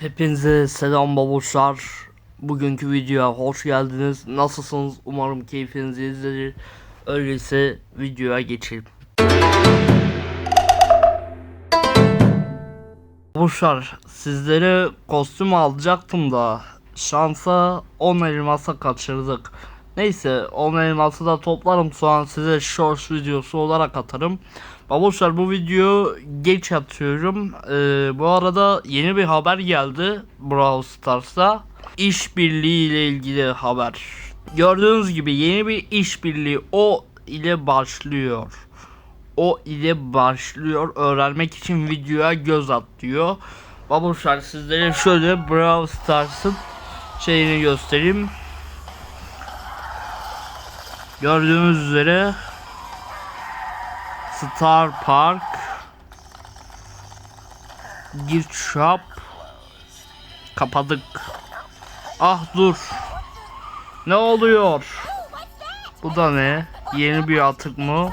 Hepinize selam babuşlar. Bugünkü videoya hoş geldiniz. Nasılsınız? Umarım keyfiniz izlenir. Öyleyse videoya geçelim. Babuşlar sizlere kostüm alacaktım da şansa 10 elmasa kaçırdık. Neyse 10 elması da toplarım sonra size short videosu olarak atarım. Babuşlar bu videoyu geç atıyorum. Ee, bu arada yeni bir haber geldi Brawl Stars'ta. İşbirliği ile ilgili haber. Gördüğünüz gibi yeni bir işbirliği o ile başlıyor. O ile başlıyor. Öğrenmek için videoya göz at diyor. Babuşlar sizlere şöyle Brawl Stars'ın şeyini göstereyim. Gördüğünüz üzere Star Park Gift Shop Kapadık. Ah dur. Ne oluyor? Bu da ne? Yeni bir atık mı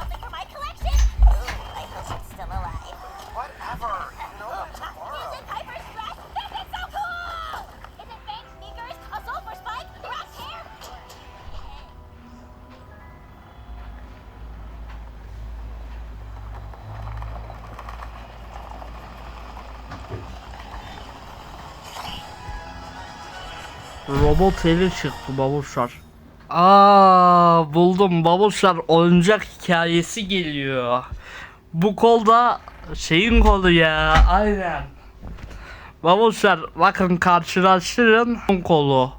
Robot eli çıktı babuşlar Aa buldum. Babuşlar oyuncak hikayesi geliyor. Bu kolda şeyin kolu ya aynen. Babuşlar bakın karşılaştırın. Bunun kolu.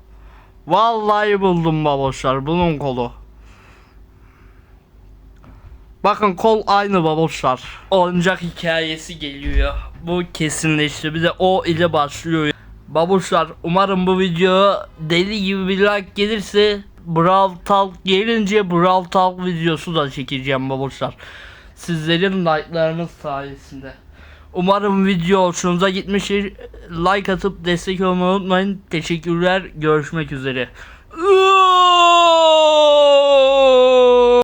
Vallahi buldum babuşlar bunun kolu. Bakın kol aynı babuşlar Oyuncak hikayesi geliyor. Bu kesinleşti. Bir de o ile başlıyor Babuşlar umarım bu video deli gibi bir like gelirse Brawl Talk gelince Brawl Talk videosu da çekeceğim babuşlar. Sizlerin like'larınız sayesinde. Umarım video hoşunuza gitmiştir. Like atıp destek olmayı unutmayın. Teşekkürler. Görüşmek üzere.